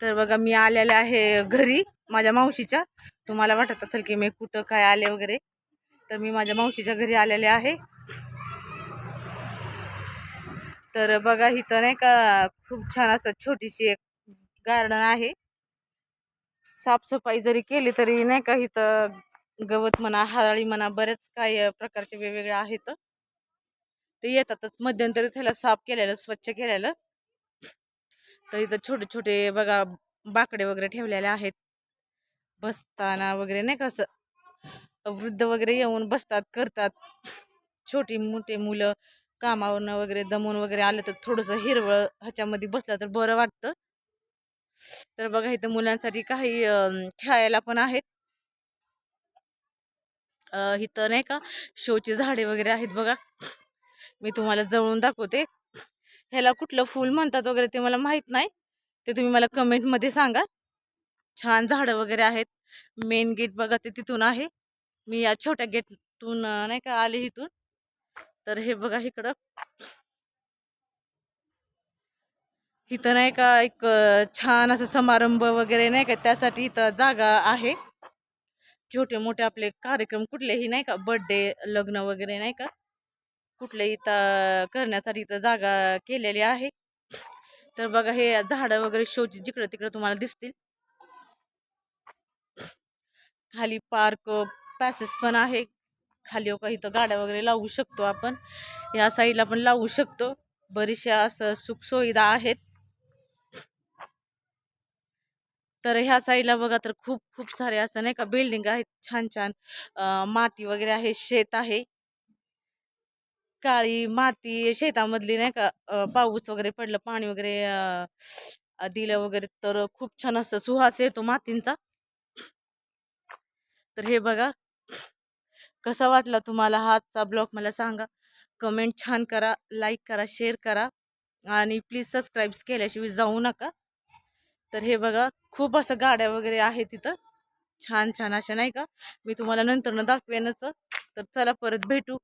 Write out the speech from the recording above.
तर बघा मी आलेले आहे घरी माझ्या मावशीच्या. तुम्हाला वाटत असेल की मी कुठं काय आले वगैरे. तर मी माझ्या मावशीच्या घरी आलेले आहे. तर बघा इथं नाही का खूप छान असं छोटीशी एक गार्डन आहे. साफसफाई जरी केली तरी नाही का इथं गवत म्हणा हराळी म्हणा बरेच काही प्रकारचे वेगवेगळे आहेत. ते येतातच. मध्यंतरी त्याला साफ केलेलं स्वच्छ केलेलं. तर इथं छोटे छोटे बघा बाकडे वगैरे ठेवलेले आहेत. बसताना वगैरे नाही का असं वृद्ध वगैरे येऊन बसतात करतात. छोटी मोठे मुलं कामावरनं वगैरे दमून वगैरे आलं तर थोडंसं हिरवळ ह्याच्यामध्ये बसलं तर बरं वाटतं. तर बघा इथं मुलांसाठी काही खेळायला पण आहेत. इथं नाही का शोची झाडे वगैरे आहेत बघा. मी तुम्हाला जवळून दाखवते. ह्याला कुठलं फूल म्हणतात वगैरे ते मला माहीत नाही. ते तुम्ही मला कमेंटमध्ये सांगा. छान झाडं वगैरे आहेत. मेन गेट बघा ते तिथून आहे. मी या छोट्या गेटतून नाही का आले इथून. तर हे बघा इकडं. इथं नाही का एक छान असं समारंभ वगैरे नाही का त्यासाठी इथं जागा आहे. छोटे मोठे आपले कार्यक्रम कुठलेही नाही का? बर्थडे लग्न वगैरे नाही का? कुठले इथं करण्यासाठी इथं जागा केलेली आहे. तर बघा हे झाडं वगैरे शोची जिकडं तिकडं तुम्हाला दिसतील. खाली पार्क पॅसेस पण आहे. खाली हो का इथं गाड्या वगैरे लावू शकतो आपण. या साईडला पण लावू शकतो. बरीचशा असं सुखसुविधा आहेत. तर ह्या साईडला बघा तर खूप खूप सारे असं नाही का बिल्डिंग आहेत. छान छान माती वगैरे आहे शेत आहे. काळी माती शेतामधली नाही का पाऊस वगैरे पडलं पाणी वगैरे दिलं वगैरे तर खूप छान असं सुहास येतो मातींचा. तर हे बघा कसा वाटला तुम्हाला हाचा ब्लॉग मला सांगा. कमेंट छान करा लाईक करा शेअर करा आणि प्लीज सबस्क्राईब केल्याशिवाय जाऊ नका. तर हे बघा खूप असं गाड्या वगैरे आहेत तिथं. छान छान अशा नाही का मी तुम्हाला नंतरनं दाखवेनच. तर चला परत भेटू.